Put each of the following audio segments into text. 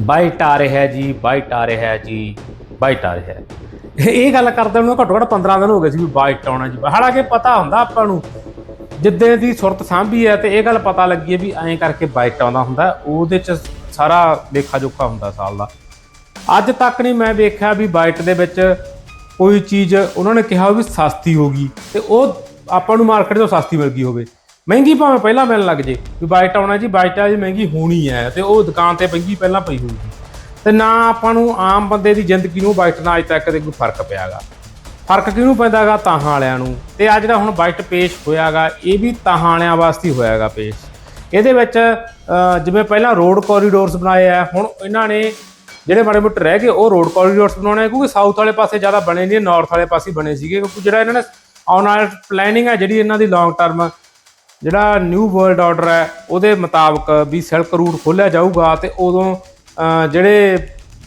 Bite ਆ ਰਿਹਾ ਜੀ ਬਾਈਟ ਆ ਰਿਹਾ ਜੀ ਬਾਈਟ ਆ ਰਿਹਾ ਇਹ- ਗੱਲ ਕਰਦੇ ਨੂੰ ਘੱਟੋ ਘੱਟ 15 ਦਿਨ ਹੋ ਗਏ ਸੀ ਵੀ ਬਾਈਟ ਆਉਣਾ ਜੀ। ਹਾਲਾਂਕਿ ਪਤਾ ਹੁੰਦਾ ਆਪਾਂ ਨੂੰ ਜਿੱਦਾਂ ਦੀ ਸੁਰਤ ਸਾਂਭੀ ਹੈ ਤੇ ਇਹ ਗੱਲ ਪਤਾ ਲੱਗੀ ਹੈ ਵੀ ਐਂ ਕਰਕੇ ਬਾਈਟ ਆਉਂਦਾ ਹੁੰਦਾ, ਉਹਦੇ ਚ ਸਾਰਾ ਲੇਖਾ ਜੋਖਾ ਹੁੰਦਾ ਸਾਲ ਦਾ। ਅੱਜ ਤੱਕ ਨਹੀਂ ਮੈਂ ਵੇਖਿਆ ਵੀ ਬਾਈਟ ਦੇ ਵਿੱਚ ਕੋਈ ਚੀਜ਼, ਉਹਨਾਂ ਨੇ ਕਿਹਾ ਵੀ ਸਸਤੀ ਹੋਗੀ ਤੇ ਉਹ ਆਪਾਂ ਨੂੰ ਮਾਰਕੀਟ ਤੋਂ ਸਸਤੀ ਮਿਲ ਗਈ ਹੋਵੇ। ਮਹਿੰਗੀ ਭਾਵੇਂ ਪਹਿਲਾਂ ਮਿਲਣ ਲੱਗ ਜੇ ਵੀ ਬਾਈਟ ਆਉਣਾ ਜੀ ਬਾਈਟ ਆ ਜੀ ਮਹਿੰਗੀ ਹੋਣੀ ਹੈ ਤੇ ਉਹ ਦੁਕਾਨ ਤੇ ਮਹਿੰਗੀ ਪਹਿਲਾਂ ਪਈ ਹੋਊਗੀ। ਤੇ ਨਾ ਆਪਾਂ ਨੂੰ ਆਮ ਬੰਦੇ ਦੀ ਜ਼ਿੰਦਗੀ ਨੂੰ ਬਾਈਟ ਨਾਲ ਅਜ ਤੱਕ ਕਦੇ ਕੋਈ ਫ਼ਰਕ ਪਿਆਗਾ। ਫ਼ਰਕ ਕਿਹਨੂੰ ਪੈਂਦਾਗਾ? ਤਾਹਾਂ ਵਾਲਿਆਂ ਨੂੰ। ਤੇ ਆ ਜਿਹੜਾ ਹੁਣ ਬਾਈਟ ਪੇਸ਼ ਹੋਇਆਗਾ ਇਹ ਵੀ ਤਾਹਾਂ ਵਾਲਿਆਂ ਵਾਸਤੇ ਹੀ ਹੋਇਆਗਾ ਪੇਸ਼। ਇਹਦੇ ਵਿੱਚ ਜਿਵੇਂ ਪਹਿਲਾਂ ਰੋਡ ਕੋਰੀਡੋਰਸ ਬਣਾਏ ਆ ਹੁਣ ਇਹਨਾਂ ਨੇ ਜਿਹੜੇ ਮਾੜੇ ਮੋਟੇ ਰਹਿ ਗਏ ਉਹ ਰੋਡ ਕੋਰੀਡੋਰਸ ਬਣਾਉਣੇ ਆ, ਕਿਉਂਕਿ ਸਾਊਥ ਵਾਲੇ ਪਾਸੇ ਜ਼ਿਆਦਾ ਬਣੇ ਨਹੀਂ ਨਾਰਥ ਵਾਲੇ ਪਾਸੇ ਬਣੇ ਸੀਗੇ ਕਿਉਂਕਿ ਜਿਹੜਾ ਇਹਨਾਂ ਨੇ ਆਉਣ ਵਾਲੀ ਪਲੈਨਿੰਗ ਹੈ ਜਿਹੜੀ ਇਹਨਾਂ ਦੀ ਲੌਂਗ ਟਰਮ ਜਿਹੜਾ ਨਿਊ ਵਰਲਡ ਆਰਡਰ ਹੈ, ਉਹਦੇ ਮੁਤਾਬਕ ਵੀ ਸਿਲਕ ਰੂਟ ਖੋਲਿਆ ਜਾਊਗਾ ਤੇ ਉਦੋਂ ਜਿਹੜੇ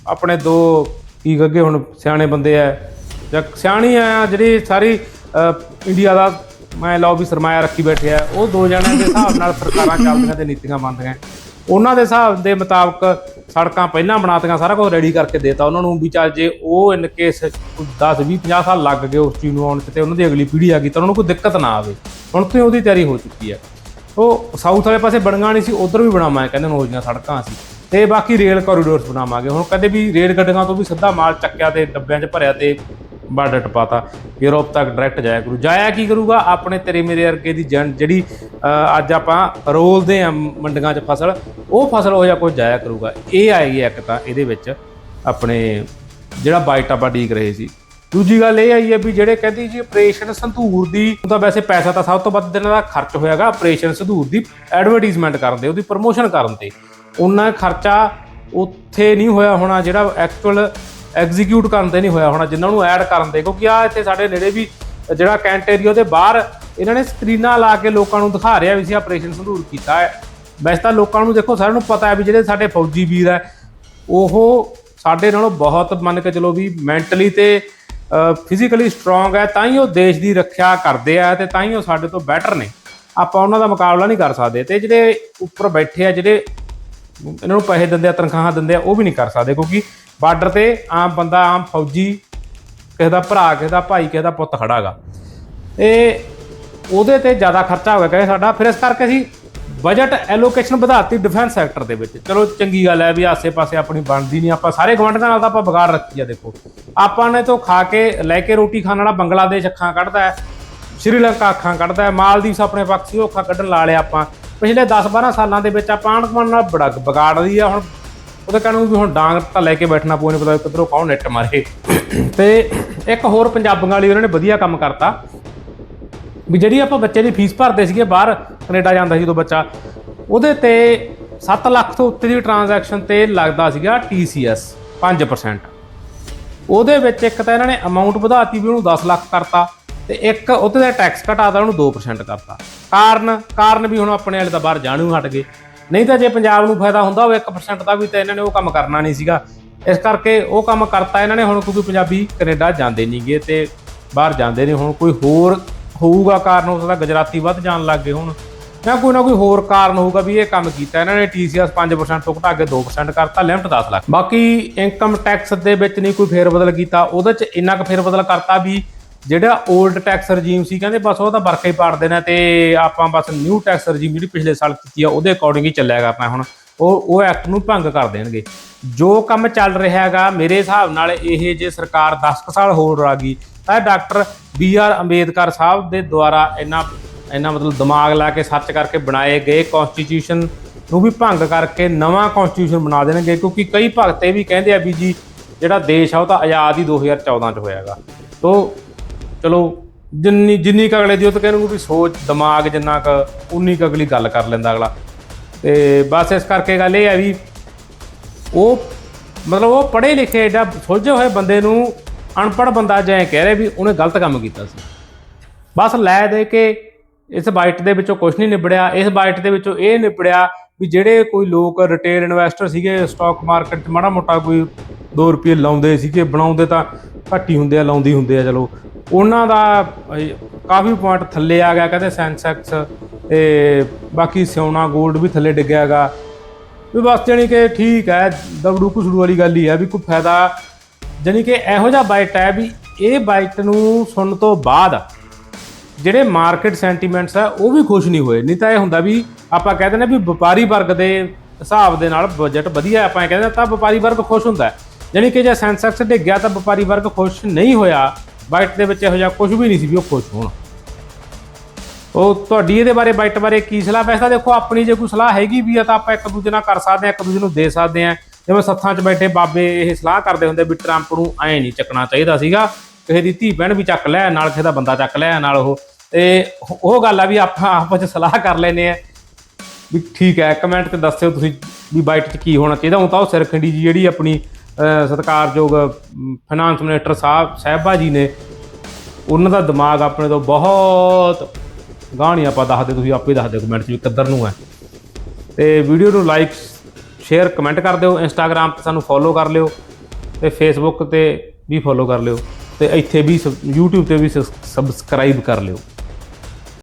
ਆਪਣੇ ਦੋ, ਕੀ ਗੱਗੇ ਹੁਣ ਸਿਆਣੇ ਬੰਦੇ ਆ, ਜਾਂ ਸਿਆਣੀ ਆ, ਜਿਹੜੀ ਸਾਰੀ ਇੰਡੀਆ ਦਾ ਮੈਂ ਲਓ ਵੀ ਸਰਮਾਇਆ ਰੱਖੀ ਬੈਠੇ ਆ, ਉਹ ਦੋ ਜਣਿਆਂ ਦੇ ਹਿਸਾਬ ਨਾਲ ਸਰਕਾਰਾਂ ਚੱਲਦੀਆਂ ਤੇ ਨੀਤੀਆਂ ਬਣਦੀਆਂ। ਉਹਨਾਂ ਦੇ ਹਿਸਾਬ ਦੇ ਮੁਤਾਬਕ ਸੜਕਾਂ ਪਹਿਲਾਂ ਬਣਾਤੀਆਂ, ਸਾਰਾ ਕੁਝ ਰੈਡੀ ਕਰਕੇ ਦੇਤਾ ਉਹਨਾਂ ਨੂੰ ਵੀ ਚੱਲ ਜੇ ਉਹ ਇਨ ਕੇਸ 10 20 50 ਸਾਲ ਲੱਗ ਗਏ ਉਸ ਚੀਜ਼ ਨੂੰ ਆਉਣ 'ਚ ਤੇ ਉਹਨਾਂ ਦੀ ਅਗਲੀ ਪੀੜ੍ਹੀ ਆ ਗਈ ਤਾਂ ਉਹਨਾਂ ਨੂੰ ਕੋਈ ਦਿੱਕਤ ਨਾ ਆਵੇ। ਹੁਣ ਤੋਂ ਉਹਦੀ ਤਿਆਰੀ ਹੋ ਚੁੱਕੀ ਹੈ। ਉਹ ਸਾਊਥ ਵਾਲੇ ਪਾਸੇ ਬਣਗਾ ਨਹੀਂ ਸੀ, ਉਧਰ ਵੀ ਬਣਾਵਾਂਗੇ, ਕਹਿੰਦੇ ਨੇ ਹੋਈਆਂ ਸੜਕਾਂ ਸੀ। ਤੇ ਬਾਕੀ ਰੇਲ ਕੋਰੀਡੋਰਸ ਬਣਾਵਾਂਗੇ। ਹੁਣ ਕਦੇ ਵੀ ਰੇਲ ਗੱਡੀਆਂ ਤੋਂ ਵੀ ਸਿੱਧਾ ਮਾਲ ਚੱਕਿਆ ਤੇ ਡੱਬਿਆਂ 'ਚ ਭਰਿਆ ਤੇ ਬਾਰਡਰ ਟਪਾਤਾ। ਯੂਰਪ ਤੱਕ ਡਾਇਰੈਕਟ ਜਾਇਆ ਕਰੂ। ਜਾਇਆ ਕੀ ਕਰੂਗਾ? ਆਪਣੇ ਤੇਰੇ ਮੇਰੇ ਅਰਗੇ ਦੀ ਜਨ ਜਿਹੜੀ ਅੱਜ ਆਪਾਂ ਰੋਲਦੇ ਆ ਮੰਡੀਆਂ 'ਚ ਫਸਲ, ਉਹ ਫਸਲ ਉਹ ਜਿਹਾ ਕੁਝ ਜਾਇਆ ਕਰੂਗਾ। ਇਹ ਆਏਗੀ ਇੱਕ ਤਾਂ, ਇਹਦੇ ਵਿੱਚ ਆਪਣੇ ਜਿਹੜਾ ਬਾਈਟ ਆਪਾਂ ਡੀਕ ਰਹੇ ਸੀ। ਦੂਜੀ ਗੱਲ ਇਹ ਆਈ ਹੈ ਵੀ ਜਿਹੜੇ ਕਹਿੰਦੀ ਜੀ ਆਪਰੇਸ਼ਨ ਸੰਧੂਰ ਦੀ, ਉਹ ਤਾਂ ਵੈਸੇ ਪੈਸਾ ਤਾਂ ਸਭ ਤੋਂ ਵੱਧ ਇਹਨਾਂ ਦਾ ਖਰਚ ਹੋਇਆਗਾ, ਆਪਰੇਸ਼ਨ ਸੰਧੂਰ ਦੀ ਐਡਵਰਟਾਈਜ਼ਮੈਂਟ ਕਰਨ ਦੇ, ਉਹਦੀ ਪ੍ਰੋਮੋਸ਼ਨ ਕਰਨ ਤੇ। ਉਹਨਾਂ ਖਰਚਾ ਉੱਥੇ ਨਹੀਂ ਹੋਇਆ ਹੋਣਾ, ਜਿਹੜਾ ਐਕਚੁਅਲ ਐਗਜ਼ੀਕਿਊਟ ਕਰਨ ਤੇ ਨਹੀਂ ਹੋਇਆ ਹੋਣਾ ਜਿੰਨਾਂ ਨੂੰ ਐਡ ਕਰਨ ਦੇ ਕਿਉਂਕਿ ਆ ਇੱਥੇ ਸਾਡੇ ਨੇੜੇ ਵੀ ਜਿਹੜਾ ਕੈਂਟ ਏਰੀਆ ਦੇ ਬਾਹਰ, ਇਹਨਾਂ ਨੇ ਸਕਰੀਨਾਂ ਲਾ ਕੇ ਲੋਕਾਂ ਨੂੰ ਦਿਖਾ ਰਿਹਾ ਵੀ ਸੀ ਆਪਰੇਸ਼ਨ ਸੰਧੂਰ ਕੀਤਾ ਹੈ। ਵੈਸੇ ਤਾਂ ਲੋਕਾਂ ਨੂੰ ਦੇਖੋ, ਸਾਰਿਆਂ ਨੂੰ ਪਤਾ ਹੈ ਵੀ ਜਿਹੜੇ ਸਾਡੇ ਫੌਜੀ ਵੀਰ ਹੈ, ਉਹ ਸਾਡੇ ਨਾਲੋਂ ਬਹੁਤ ਮੰਨ ਕੇ ਚਲੋ ਵੀ ਮੈਂਟਲੀ ਤੇ ਫਿਜ਼ੀਕਲੀ ਸਟਰੋਂਗ ਹੈ, ਤਾਂ ਹੀ ਉਹ ਦੇਸ਼ ਦੀ ਰੱਖਿਆ ਕਰਦੇ ਆ ਤੇ ਤਾਂ ਹੀ ਉਹ ਸਾਡੇ ਤੋਂ ਬੈਟਰ ਨੇ। ਆਪਾਂ ਉਹਨਾਂ ਦਾ ਮੁਕਾਬਲਾ ਨਹੀਂ ਕਰ ਸਕਦੇ ਤੇ ਜਿਹੜੇ ਉੱਪਰ ਬੈਠੇ ਆ, ਜਿਹੜੇ ਇਹਨਾਂ ਨੂੰ ਪੈਸੇ ਦਿੰਦੇ ਆ, ਤਨਖਾਹਾਂ ਦਿੰਦੇ ਆ, ਉਹ ਵੀ ਨਹੀਂ ਕਰ ਸਕਦੇ ਕਿਉਂਕਿ ਬਾਰਡਰ ਤੇ ਆਮ ਬੰਦਾ, ਆਮ ਫੌਜੀ, ਕਿਸੇ ਦਾ ਭਰਾ, ਕਿਸੇ ਦਾ ਭਾਈ, ਕਿਸੇ ਦਾ ਪੁੱਤ ਖੜਾਗਾ। ਤੇ ਉਹਦੇ ਤੇ ਜ਼ਿਆਦਾ ਖਰਚਾ ਹੋ ਗਿਆ ਕਹੇ ਸਾਡਾ, ਫਿਰ ਇਸ ਕਰਕੇ ਅਸੀਂ ਬਜਟ ਐਲੋਕੇਸ਼ਨ ਵਧਾਤੀ ਡਿਫੈਂਸ ਸੈਕਟਰ ਦੇ ਵਿੱਚ। ਚਲੋ ਚੰਗੀ ਗੱਲ ਹੈ ਵੀ ਆਸੇ-ਪਾਸੇ ਆਪਣੀ ਬਣਦੀ ਨਹੀਂ, ਆਪਾਂ ਸਾਰੇ ਗਵੰਡਾਂ ਨਾਲ ਤਾਂ ਆਪਾਂ ਵਿਗਾੜ ਰੱਖੀ ਆ ਦੇਖੋ। ਆਪਾਂ ਨੇ ਤੋਂ ਖਾ ਕੇ ਲੈ ਕੇ ਰੋਟੀ ਖਾਣ ਵਾਲਾ ਬੰਗਲਾਦੇਸ਼ ਅੱਖਾਂ ਕੱਢਦਾ ਹੈ, ਸ਼੍ਰੀਲੰਕਾ ਅੱਖਾਂ ਕੱਢਦਾ ਹੈ, ਮਾਲਦੀਵਸ ਆਪਣੇ ਪੱਖ ਸੀ ਉਹ ਅੱਖਾਂ ਕੱਢਣ ਲਾ ਲਿਆ ਆਪਾਂ। ਪਿਛਲੇ 10-12 ਸਾਲਾਂ ਦੇ ਵਿੱਚ ਆਪਾਂ ਆਂਢ-ਗੁਆਂਢ ਨਾਲ ਬੜਾ ਵਿਗਾੜ ਆ, ਹੁਣ ਉਹਦੇ ਕਹਿਣ ਨੂੰ ਵੀ ਹੁਣ ਡਾਂਗ ਤਾਂ ਲੈ ਕੇ ਬੈਠਣਾ ਪਊ, ਨਹੀਂ ਪਤਾ ਕਿੱਧਰੋਂ ਕੌਣ ਨੈਟ ਮਾਰੇ। ਤੇ ਇੱਕ ਹੋਰ ਪੰਜਾਬੀਆਂ ਵਾਲੀ ਉਹਨਾਂ ਨੇ ਵਧੀਆ ਕੰਮ ਕਰਤਾ, ਵੀ ਜਿਹੜੀ ਆਪਾਂ ਬੱਚੇ ਦੀ ਫੀਸ ਭਰਦੇ ਸੀਗੇ ਬਾਹਰ ਕੈਨੇਡਾ ਜਾਂਦਾ ਸੀ ਜਦੋਂ ਬੱਚਾ। ਉਹਦੇ ਤੇ 7 ਲੱਖ ਤੋਂ ਉੱਤੇ ਦੀ ਟ੍ਰਾਂਜੈਕਸ਼ਨ ਤੇ ਲੱਗਦਾ ਸੀਗਾ TCS 5% ਉਹਦੇ ਵਿੱਚ ਇੱਕ ਤਾਂ ਇਹਨਾਂ ਨੇ ਅਮਾਉਂਟ ਵਧਾਤੀ ਵੀ ਉਹਨੂੰ 10 ਲੱਖ ਕਰਤਾ ਤੇ ਇੱਕ ਉਹਦੇ ਦਾ ਟੈਕਸ ਘਟਾਤਾ ਉਹਨੂੰ 2% ਕਰਤਾ। ਕਾਰਨ ਕਾਰਨ ਵੀ ਹੁਣ ਆਪਣੇ ਵਾਲੇ ਤਾਂ ਬਾਹਰ ਜਾਣੂ ਹਟ ਗਏ। ਨਹੀਂ ਤਾਂ ਜੇ ਪੰਜਾਬ ਨੂੰ ਫਾਇਦਾ ਹੁੰਦਾ ਉਹ 1% ਦਾ ਵੀ ਤਾਂ ਇਹਨਾਂ ਨੇ ਉਹ ਕੰਮ ਕਰਨਾ ਨਹੀਂ ਸੀਗਾ। ਇਸ ਕਰਕੇ ਉਹ ਕੰਮ ਕਰਤਾ ਇਹਨਾਂ ਨੇ, ਹੁਣ ਕਿਉਂਕਿ ਪੰਜਾਬੀ ਕੈਨੇਡਾ ਜਾਂਦੇ ਨਹੀਂਗੇ ਤੇ ਬਾਹਰ ਜਾਂਦੇ ਨੇ। ਹੁਣ ਕੋਈ ਹੋਰ ਹੋਊਗਾ ਕਾਰਨ ਹੋ ਸਕਦਾ ਗੁਜਰਾਤੀ ਵੱਧ ਜਾਣ ਲੱਗ ਗਏ ਹੁਣ। ਜਾਂ ਕੋਈ ਨਾ ਕੋਈ ਹੋਰ ਕਾਰਨ ਹੋਊਗਾ ਵੀ ਇਹ ਕੰਮ ਕੀਤਾ। ਇਹਨਾਂ ਨੇ TCS 5% ਤੋਂ ਘਟਾ ਕੇ 2% ਕਰਤਾ ਲਿਮਟ 10 ਲੱਖ। ਬਾਕੀ ਇਨਕਮ ਟੈਕਸ ਦੇ ਵਿੱਚ ਨਹੀਂ ਕੋਈ ਫੇਰਬਦਲ ਕੀਤਾ, ਉਹਦੇ ਚ ਇੰਨਾ ਕੁ ਫੇਰ ਬਦਲ ਕਰਤਾ ਵੀ ਜਿਹੜਾ 올ਡ ਟੈਕਸ ਰਜੀਮ ਸੀ, ਕਹਿੰਦੇ ਬਸ ਉਹ ਤਾਂ ਵਰਕੇ ਹੀ ਪਾੜ ਦੇਣਾ ਤੇ ਆਪਾਂ ਬਸ ਨਿਊ ਟੈਕਸ ਰਜੀਮ ਜਿਹੜੀ ਪਿਛਲੇ ਸਾਲ ਕੀਤੀ ਆ, ਉਹਦੇ ਅਕੋਰਡਿੰਗ ਹੀ ਚੱਲਿਆ ਕਰਨਾ ਹੁਣ। ਉਹ ਉਹ ਐਕਟ ਨੂੰ ਭੰਗ ਕਰ ਦੇਣਗੇ। ਜੋ ਕੰਮ ਚੱਲ ਰਿਹਾ ਹੈਗਾ, ਮੇਰੇ ਹਿਸਾਬ ਨਾਲ ਇਹ ਜੇ ਸਰਕਾਰ 10 ਕੁ ਸਾਲ ਹੋਰ ਆ ਗਈ, ਤਾਂ doctor B R Ambedkar Sahib ਦੇ ਦੁਆਰਾ ਇੰਨਾ ਇੰਨਾ ਮਤਲਬ ਦਿਮਾਗ ਲਾ ਕੇ ਸਰਚ ਕਰਕੇ ਬਣਾਏ ਗਏ ਕਨਸਟੀਟਿਊਸ਼ਨ ਨੂੰ ਵੀ ਭੰਗ ਕਰਕੇ ਨਵਾਂ ਕਨਸਟੀਟਿਊਸ਼ਨ ਬਣਾ ਦੇਣਗੇ, ਕਿਉਂਕਿ ਕਈ ਭਗਤ ਇਹ ਵੀ ਕਹਿੰਦੇ ਆ ਵੀ ਜੀ ਜਿਹੜਾ ਦੇਸ਼ ਆ ਉਹ ਤਾਂ ਆਜ਼ਾਦ ਹੀ 2014 ਚ ਹੋਇਆਗਾ ਤੋ ਚਲੋ, ਜਿੰਨੀ ਜਿੰਨੀ ਕੁ ਅਗਲੇ ਦੀ ਉਹ ਤਾਂ ਕਹਿੰਦੇ ਵੀ ਸੋਚ, ਦਿਮਾਗ ਜਿੰਨਾ ਕ, ਉਨੀ ਕੁ ਅਗਲੀ ਗੱਲ ਕਰ ਲੈਂਦਾ ਅਗਲਾ। ਤੇ ਬਸ ਇਸ ਕਰਕੇ ਗੱਲ ਇਹ ਆ ਵੀ ਉਹ ਮਤਲਬ ਉਹ ਪੜ੍ਹੇ ਲਿਖੇ ਐਡਾ ਸੁਲਝੇ ਹੋਏ ਬੰਦੇ ਨੂੰ ਅਨਪੜ੍ਹ ਬੰਦਾ ਜੈ ਕਹਿ ਰਿਹਾ ਵੀ ਉਹਨੇ ਗਲਤ ਕੰਮ ਕੀਤਾ ਸੀ। ਬਸ ਲੈ ਦੇ ਕੇ ਇਸ ਬਾਈਟ ਦੇ ਵਿੱਚੋਂ ਕੁਝ ਨਹੀਂ ਨਿਬੜਿਆ। ਇਸ ਬਾਈਟ ਦੇ ਵਿੱਚੋਂ ਇਹ ਨਿਬੜਿਆ ਵੀ ਜਿਹੜੇ ਕੋਈ ਲੋਕ ਰਿਟੇਲ ਇਨਵੈਸਟਰ ਸੀਗੇ ਸਟਾਕ ਮਾਰਕੀਟ 'ਚ ਮਾੜਾ ਮੋਟਾ ਕੋਈ 2 ਰੁਪਏ ਲਾਉਂਦੇ ਸੀਗੇ, ਬਣਾਉਂਦੇ ਤਾਂ ਘੱਟ ਹੀ ਹੁੰਦੇ ਆ, ਲਾਉਂਦੀ ਹੁੰਦੇ ਆ, ਚਲੋ। ਉਹਨਾਂ ਦਾ ਕਾਫੀ ਪੁਆਇੰਟ ਥੱਲੇ ਆ ਗਿਆ, ਕਹਿੰਦੇ ਸੈਂਸੈਕਸ ਤੇ ਬਾਕੀ ਸੋਨਾ 골ਡ ਵੀ ਥੱਲੇ ਡਿੱਗਿਆਗਾ ਵੀ ਬਸ ਜਾਣੀ ਕਿ ਠੀਕ ਹੈ, ਦਬੜੂ ਕੁਸੜੂ ਵਾਲੀ ਗੱਲ ਹੀ ਹੈ ਵੀ ਕੋਈ ਫਾਇਦਾ। ਜਾਣੀ ਕਿ ਇਹੋ ਜਿਹਾ ਬਾਈਟ ਹੈ ਵੀ ਇਹ ਬਾਈਟ ਨੂੰ ਸੁਣਨ ਤੋਂ ਬਾਅਦ ਜਿਹੜੇ ਮਾਰਕੀਟ ਸੈਂਟੀਮੈਂਟਸ ਆ, ਉਹ ਵੀ ਖੁਸ਼ ਨਹੀਂ ਹੋਏ। ਨਹੀਂ ਤਾਂ ਇਹ ਹੁੰਦਾ ਵੀ ਆਪਾਂ ਕਹਿੰਦੇ ਨੇ ਵੀ ਵਪਾਰੀ ਵਰਗ ਦੇ ਹਿਸਾਬ ਦੇ ਨਾਲ ਬਜਟ ਵਧੀਆ ਆਪਾਂ ਇਹ ਕਹਿੰਦੇ ਤਾਂ ਵਪਾਰੀ ਵਰਗ ਖੁਸ਼ ਹੁੰਦਾ ਹੈ। ਜਾਣੀ ਕਿ ਜੇ ਸੈਂਸੈਕਸ ਡਿੱਗਿਆ ਤਾਂ ਵਪਾਰੀ ਵਰਗ ਖੁਸ਼ ਨਹੀਂ ਹੋਇਆ ਬਾਈਟ ਦੇ ਵਿੱਚ ਇਹੋ ਜਿਹਾ ਕੁਝ ਵੀ ਨਹੀਂ ਸੀ ਵੀ ਉਹ ਖੁਸ਼ ਹੋਣ। ਉਹ ਤੁਹਾਡੀ ਇਹਦੇ ਬਾਰੇ ਬਾਈਟ ਬਾਰੇ ਕੀ ਸਲਾਹ? ਵੈਸੇ ਦੇਖੋ, ਆਪਣੀ ਜੇ ਕੋਈ ਸਲਾਹ ਹੈਗੀ ਵੀ ਆ ਤਾਂ ਆਪਾਂ ਇੱਕ ਦੂਜੇ ਨਾਲ ਕਰ ਸਕਦੇ ਆ ਇੱਕ ਦੂਜੇ ਨੂੰ ਦੇ ਸਕਦੇ ਆ ਜਿਵੇਂ ਸੱਥਾਂ 'ਚ ਬੈਠੇ ਬਾਬੇ ਇਹ ਸਲਾਹ ਕਰਦੇ ਹੁੰਦੇ ਵੀ ਟਰੰਪ ਨੂੰ ਐ ਨਹੀਂ ਚੱਕਣਾ ਚਾਹੀਦਾ ਸੀਗਾ। ਕਿਸੇ ਦੀ ਧੀ ਭੈਣ ਵੀ ਚੱਕ ਲੈ ਨਾਲ ਕਿਸੇ ਦਾ ਬੰਦਾ ਚੱਕ ਲੈ ਨਾਲ ਉਹ। ਤੇ ਉਹ ਗੱਲ ਆ ਵੀ ਆਪਾਂ ਆਪਸ 'ਚ ਸਲਾਹ ਕਰ ਲੈਨੇ ਆ। ਵੀ ਠੀਕ ਹੈ ਕਮੈਂਟ ਤੇ ਦੱਸਿਓ ਤੁਸੀਂ ਵੀ ਬਾਈਟ 'ਚ ਕੀ ਹੋਣਾ ਚਾਹੀਦਾ। ਹੁਣ ਤਾਂ ਉਹ ਸਿਰਖੰਡੀ ਜੀ ਜਿਹੜੀ ਆਪਣੀ ਅਹ, ਸਤਿਕਾਰਯੋਗ ਫਾਈਨਾਂਸ ਮਿਨਿਸਟਰ ਸਾਹਿਬ ਸਾਹਿਬਾ ਜੀ ਨੇ ਉਹਨਾਂ ਦਾ ਦਿਮਾਗ ਆਪਣੇ ਤੋਂ ਬਹੁਤ ਗਾਣੀ ਆਪਾਂ ਦੱਸਦੇ ਤੁਸੀਂ ਆਪੇ ਦੱਸ ਦਿਓ ਕਮੈਂਟ 'ਚ ਵੀ ਕਿੱਧਰ ਨੂੰ ਹੈ ਤੇ ਵੀਡੀਓ ਨੂੰ ਲਾਈਕ ਸ਼ੇਅਰ ਕਮੈਂਟ ਕਰ ਦਿਓ। ਇੰਸਟਾਗ੍ਰam ਤੇ ਸਾਨੂੰ ਫੋਲੋ ਕਰ ਲਿਓ। ਤੇ ਫੇਸਬੁੱਕ ਤੇ ਵੀ ਫੋਲੋ ਕਰ ਲਿਓ। ਤੇ ਇੱਥੇ ਵੀ ਸ YouTube ਤੇ ਵੀ ਸਬਸਕ੍ਰਾਈਬ ਕਰ ਲਿਓ।